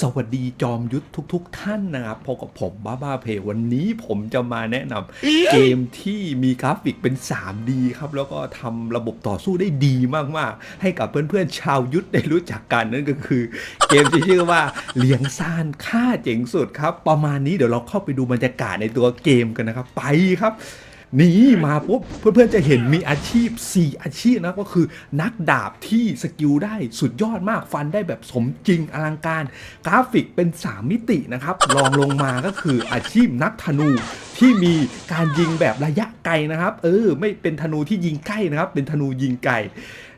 สวัสดีจอมยุทธทุก ๆ ท่านนะครับพบกับผมบ้าบ้าเพวันนี้ผมจะมาแนะนำเกมที่มีกราฟิกเป็น 3D ครับ แล้วก็ทำระบบต่อสู้ได้ดีมากๆ ให้กับเพื่อนๆ ชาวยุทธได้รู้จักกันนั่นก็คือ เกมที่ชื่อว่าเลียงซานค่าเจ๋งสุดครับ ประมาณนี้เดี๋ยวเราเข้าไปดูบรรยากาศในตัวเกมกันนะครับ ไปครับ นี่มาปุ๊บเพื่อนๆจะเห็นมีอาชีพ 4 อาชีพนะก็คือนักดาบที่สกิลได้สุดยอดมากฟันได้แบบสมจริงอลังการ กราฟิกเป็น 3 มิตินะครับรองลงมาก็คืออาชีพนักธนูที่มีการยิงแบบระยะไกลนะครับ เออ ไม่เป็นธนูที่ยิงใกล้นะครับ เป็นธนูยิงไกล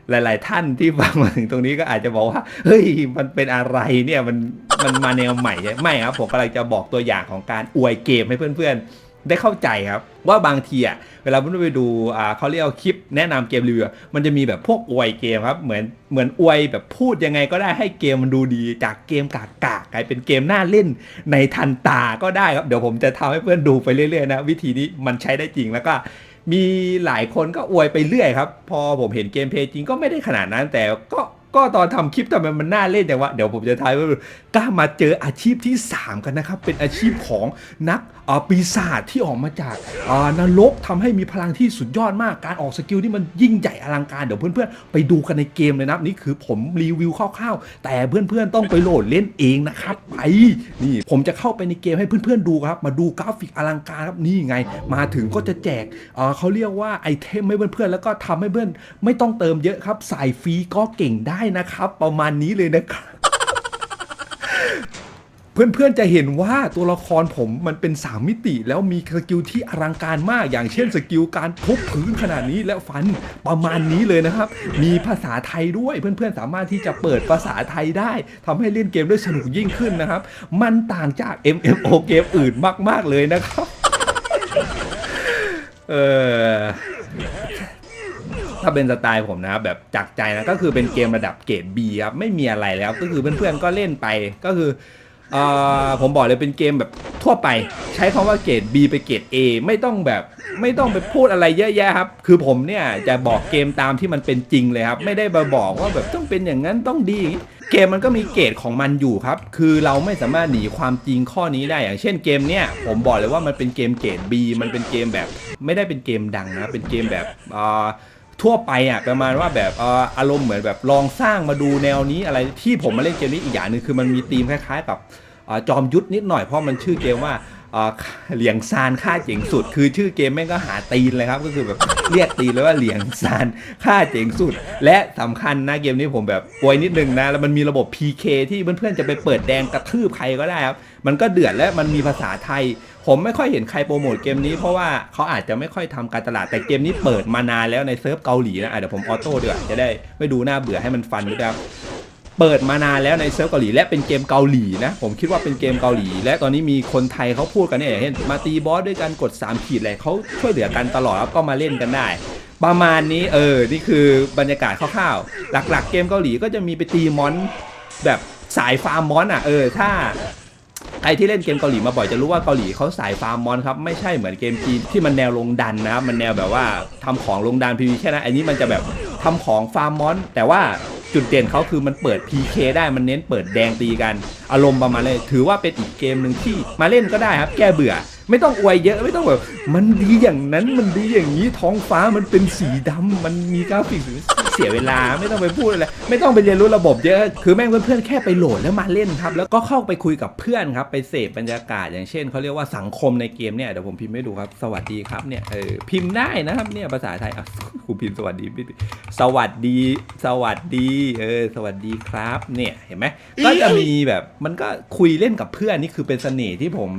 หลาย ๆ ท่านที่ฟังมาถึงตรงนี้ก็อาจจะบอกว่า เฮ้ย มันเป็นอะไรเนี่ย มัน มันมาแนวใหม่ใช่ไม่ครับ ผมกำลังจะบอกตัวอย่างของการอวยเกมให้เพื่อน ๆ ได้เข้าใจครับ ว่าบางทีอะเวลาเพื่อนไปดูอ่าเขาเรียกคลิปแนะนำเกมรีวิวมันจะมีแบบพวกอวยเกมครับ เหมือนเหมือนอวยแบบพูดยังไงก็ได้ให้เกมมันดูดี จากเกมกากๆกลายเป็นเกมน่าเล่นในทันตาก็ได้ครับ เดี๋ยวผมจะทำให้เพื่อนดูไปเรื่อยๆนะวิธีนี้มันใช้ได้จริงแล้วก็มีหลายคนก็อวยไปเรื่อยครับ พอผมเห็นเกมเพย์จริงก็ไม่ได้ขนาดนั้นแต่ก็ ก็ตอนทำคลิปทำไมมันน่าเล่นอย่างว่าเดี๋ยวผมจะทายว่ากล้ามาเจออาชีพที่ 3 กันนะครับ เป็นอาชีพของนักอ่อปีศาจที่ออกมาจากนรกทำให้มีพลังที่สุดยอดมาก การออกสกิลที่มันยิ่งใหญ่อลังการ เดี๋ยวเพื่อนๆ ไปดูกันในเกมเลยนะนี่คือผมรีวิวคร่าวๆ แต่เพื่อนๆต้องไปโหลดเล่นเองนะครับไปนี่ผมจะเข้าไปในเกมให้เพื่อนๆดูครับ มาดูกราฟิกอลังการครับนี่ไง มาถึงก็จะแจกเขาเรียกว่าไอเทมให้เพื่อนๆแล้วก็ทำให้เพื่อนไม่ต้องเติมเยอะครับใส่ฟรีก็เก่งได้ได้นะครับ ประมาณนี้เลยนะครับเพื่อนๆจะเห็นว่าตัวละครผมมันเป็น 3 มิติ แล้วมีสกิลที่อลังการมากอย่างเช่นสกิลการทุบพื้นขนาดนี้และฟันประมาณนี้เลยนะครับ มีภาษาไทยด้วยเพื่อนๆสามารถที่จะเปิดภาษาไทยได้ทำให้เล่นเกมได้สนุกยิ่งขึ้นนะครับ มันต่างจาก MMO เกมอื่นมาก ๆเลยนะครับ เออ ถ้าเป็นสไตล์ผมนะครับแบบจากใจนะก็คือเป็นเกมระดับเกรด B ครับไม่มีอะไรแล้วก็คือเพื่อนๆก็เล่นไปก็คือเอ่อผมบอกเลยเป็นเกมแบบทั่วไป ใช้คำว่าเกรด B ไปเกรด A ไม่ต้องแบบไม่ต้องไปพูดอะไรเยอะแยะครับ คือผมเนี่ยจะบอกเกมตามที่มันเป็นจริงเลยครับ ไม่ได้มาบอกว่าแบบต้องเป็นอย่างนั้นต้องดีเกมมันก็มีเกรดของมันอยู่ครับ คือเราไม่สามารถหนีความจริงข้อนี้ได้ อย่างเช่นเกมเนี่ยผมบอกเลยว่ามันเป็นเกมเกรด B มันเป็นเกมแบบ ไม่ได้เป็นเกมดังนะ เป็นเกมแบบอ่า ทั่วไปอะประมาณว่าแบบอารมณ์เหมือนแบบลองสร้างมาดูแนวนี้อะไรที่ผมมาเล่นเกมนี้อีกอย่างหนึ่งคือมันมีธีมคล้ายๆกับจอมยุทธนิดหน่อยเพราะมันชื่อเกมว่า เหลียงซานค่าเจ๋งสุด คือชื่อเกมแม่งก็หาตีนเลยครับ ก็คือแบบเรียกตีนเลยว่าเหลียงซานค่าเจ๋งสุด และสำคัญนะเกมนี้ผมแบบปวยนิดนึงนะ แล้วมันมีระบบ PK ที่เพื่อนๆจะไปเปิดแดงกระทืบใครก็ได้ครับ มันก็เดือดและมันมีภาษาไทย ผมไม่ค่อยเห็นใครโปรโมทเกมนี้เพราะว่าเขาอาจจะไม่ค่อยทำการตลาดแต่เกมนี้เปิดมานานแล้วในเซิร์ฟเกาหลีนะะเดี๋ยวผมออโต้ดีกว่าจะได้ไม่ดูหน้าเบื่อให้มันฟันด้วยครับ เปิดมานานแล้วในเซิร์ฟเกาหลีและเป็นเกมเกาหลีนะ ผมคิดว่าเป็นเกมเกาหลี และตอนนี้มีคนไทยเขาพูดกันเนี่ยเช่นมาตีบอสด้วยการกด 3 ขีดอะไรเขาช่วยเหลือกันตลอดครับก็มาเล่นกันได้ ประมาณนี้เออ นี่คือบรรยากาศคร่าวๆ หลักๆ เกมเกาหลีก็จะมีไปตีมอนแบบสายฟาร์มมอนอะเออถ้าใครที่เล่นเกมเกาหลีมาบ่อยจะรู้ว่าเกาหลีเขาสายฟาร์มมอนครับไม่ใช่เหมือนเกมจีนที่มันแนวลงดันนะครับมันแนวแบบว่าทำของลงดันพีวีแค่นั้นอันนี้มันจะแบบทำของฟาร์มมอน แต่ว่า จุดเด่นเขาคือมันเปิด PK ได้มันเน้นเปิดแดงตีกัน อารมณ์ประมาณเลย ถือว่าเป็นอีกเกมหนึ่งที่มาเล่นก็ได้ครับ แก้เบื่อ ไม่ต้องอวยเยอะไม่ต้องแบบ มันดีอย่างนั้นมันดีอย่างนี้ท้องฟ้ามันเป็นสีดำมันมีกราฟิกเสียเวลาไม่ต้องไปพูดอะไรไม่ต้องไปเรียนรู้ระบบเยอะ คือแม่งเพื่อนๆแค่ไปโหลดแล้วมาเล่นครับ แล้วก็เข้าไปคุยกับเพื่อนครับ ไปเสพบรรยากาศอย่างเช่นเขาเรียกว่าสังคมในเกมเนี่ยเดี๋ยวผมพิมพ์ให้ดูครับ สวัสดีครับเนี่ยเออพิมพ์ได้นะครับเนี่ยภาษาไทยอะครูพิมพ์สวัสดีไม่สวัสดี สวัสดีเออสวัสดีครับเนี่ยเห็นไหมก็จะมีแบบมันก็คุยเล่นกับเพื่อนนี่คือเป็นเสน่ห์ที่ผม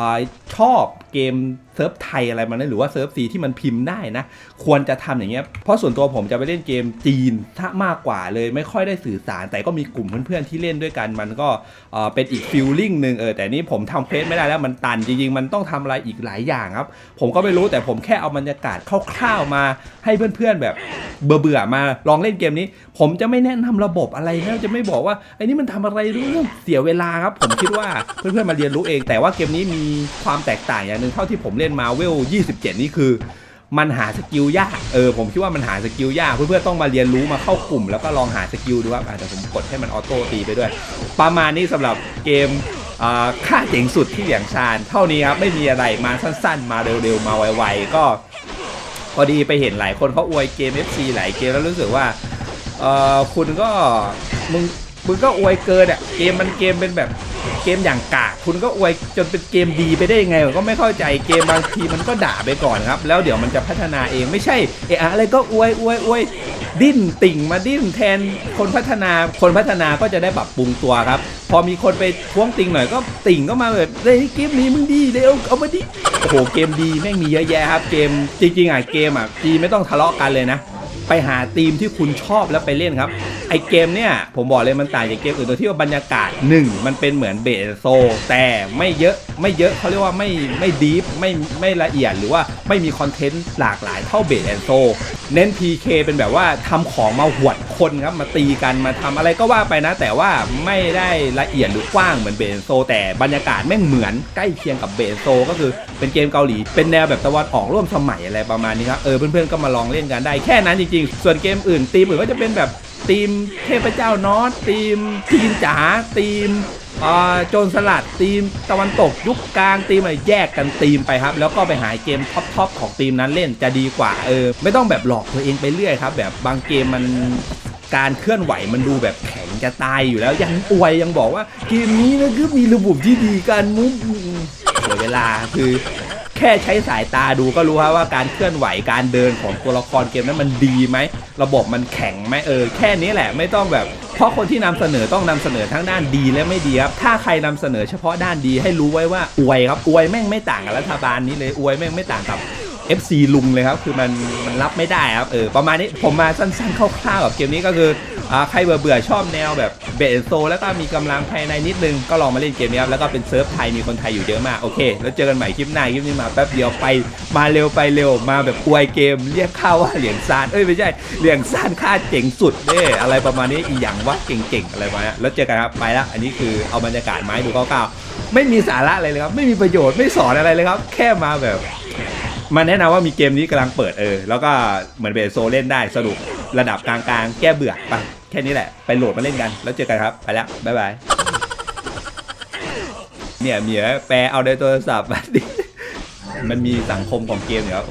อ่าชอบเกมเซิร์ฟไทยอะไรมันนะหรือว่าเซิร์ฟซีที่มันพิมพ์ได้นะ ควรจะทำอย่างเงี้ยเพราะส่วนตัวผมจะไปเล่นเกมจีนถ้ามากกว่าเลยไม่ค่อยได้สื่อสาร แต่ก็มีกลุ่มเพื่อนๆที่เล่นด้วยกันมันก็เออเป็นอีกฟิลลิ่งหนึ่งเออแต่นี่ผมทำเควสไม่ได้แล้วมันตันจริงๆ มันต้องทำอะไรอีกหลายอย่างครับ ผมก็ไม่รู้แต่ผมแค่เอาบรรยากาศคร่าวๆมาให้เพื่อนๆแบบเบื่อๆมาลองเล่นเกมนี้ ผมจะไม่แนะนำระบบอะไรนะจะไม่บอกว่าไอ้นี่มันทำอะไรเรื่องเสียเวลาครับ ผมคิดว่าเพื่อนๆมาเรียนรู้เอง แต่ว่าเกมนี้มีความแตกต่างอย่างหนึ่งเท่าที่ผมเล่นมาเวล 27 นี่คือมันหาสกิลยาก เออผมคิดว่ามันหาสกิลยากเพื่อนๆต้องมาเรียนรู้มาเข้ากลุ่ม แล้วก็ลองหาสกิลดูครับอะเดี๋ยวผมกดให้มันออโต้ตีไปด้วย ประมาณนี้สำหรับเกมอ่าค่าเจ๋งสุดที่เหลียงชาญเท่านี้ครับไม่มีอะไรมาสั้นๆ มาเร็วๆ มาไวๆ ก็พอดีไปเห็นหลายคนเขาอวยเกม FC หลายเกมแล้วรู้สึกว่าเออคุณก็มึง มึงก็อวยเกินอะเกมมันเกมเป็นแบบเกมอย่างกากคุณก็อวยจนเป็นเกมดีไปได้ยังไงผมก็ไม่เข้าใจเกมบางทีมันก็ด่าไปก่อนครับ แล้วเดี๋ยวมันจะพัฒนาเองไม่ใช่เอะอะไรก็อวยอวยอวยดิ้นติ่งมาดิ้นแทนคนพัฒนาคนพัฒนาก็จะได้ปรับปรุงตัวครับ พอมีคนไปท้วงติ่งหน่อยก็ติ่งก็มาแบบเฮ้ยเกมนี้มึงดีเร็วเอามาดิโอ้โหเกมดีแม่งมีเยอะแยะครับเกมจริงๆอะเกมอะดีไม่ต้องทะเลาะกันเลยนะ ไปหาธีมที่คุณชอบแล้วไปเล่นครับ ไอเกมเนี่ยผมบอกเลยมันต่างจากเกมอื่นตรงที่ว่าบรรยากาศหนึ่งมันเป็นเหมือนเบสโซ แต่ไม่เยอะไม่เยอะเขาเรียกว่าไม่ไม่ดีฟไม่ไม่ละเอียดหรือว่าไม่มีคอนเทนต์หลากหลายเท่าเบสแอนโซเน้น PK เป็นแบบว่าทำของมาหวดคนครับมาตีกันมาทำอะไรก็ว่าไปนะ แต่ว่าไม่ได้ละเอียดหรือกว้างเหมือนเบสโซ แต่บรรยากาศแม่งเหมือนใกล้เคียงกับเบสโซ ก็คือเป็นเกมเกาหลี เป็นแนวแบบตะวันออกร่วมสมัยอะไรประมาณนี้ครับเออเพื่อนๆก็มาลองเล่นกันได้แค่นั้นจริงๆ ส่วนเกมอื่นตีมอื่นก็จะเป็นแบบ ตีมเทพเจ้านอตตีมทีมจ๋าตีมอ่าโจรสลัดทีมตะวันตกยุคกลางทีมอะไรแยกกันทีมไปครับ แล้วก็ไปหาเกมท็อปๆของทีมนั้นเล่นจะดีกว่าเออไม่ต้องแบบหลอกตัวเองไปเรื่อยครับ แบบบางเกมมันการเคลื่อนไหวมันดูแบบแข็งจะตายอยู่แล้ว ยังอวยยังบอกว่าเกมนี้นะคือมีระบบที่ดีการมุฟเสียเวลาคือ แค่ใช้สายตาดูก็รู้ครับว่าการเคลื่อนไหวการเดินของตัวละครเกมนั้นมันดีไหมระบบมันแข็งไหมเออแค่นี้แหละไม่ต้องแบบ เพราะคนที่นำเสนอต้องนำเสนอทั้งด้านดีและไม่ดีครับถ้าใครนำเสนอเฉพาะด้านดีให้รู้ไว้ว่าอวยครับอวยแม่งไม่ต่างกับรัฐบาลนี้เลยอวยแม่งไม่ต่างกับ FC ลุงเลยครับ คือมันมันรับไม่ได้ครับ เออ ประมาณนี้ผมมาสั้นๆคร่าวๆกับเกมนี้ก็คืออ่าใครเบื่อเบื่อๆชอบแนวแบบเบสโซ แล้วก็มีกำลังภายในนิดนึง ก็ลองมาเล่นเกมนี้ครับ แล้วก็เป็นเซิร์ฟไทยมีคนไทยอยู่เยอะมาก โอเค แล้วเจอกันใหม่คลิปหน้าคลิปนี้มาแป๊บเดียวไปมาเร็วไปเร็วมาแบบอวยเกม เรียกข้าวว่าเหลียงซานเอ้ยไม่ใช่เหลียงซานค่าเจ๋งสุดเด้อะไรประมาณนี้อีหยังวะเก่งๆอะไรมาแล้วเจอกันครับไปละอันนี้คือเอาบรรยากาศไมาให้ดูคร่าวๆไม่มีสาระอะไรเลยครับไม่มีประโยชน์ไม่สอนอะไรเลยครับ แค่มาแบบ มันแนะนำว่ามีเกมนี้กำลังเปิดเออ แล้วก็เหมือนเบสโซเล่นได้สนุกระดับกลางๆ แก้เบื่อไปแค่นี้แหละ ไปโหลดมาเล่นกัน แล้วเจอกันครับ ไปแล้ว บ๊ายบาย เนี่ยเมียแปลเอาในโทรศัพท์มาดิมันมีสังคมของเกมอยู่ครับ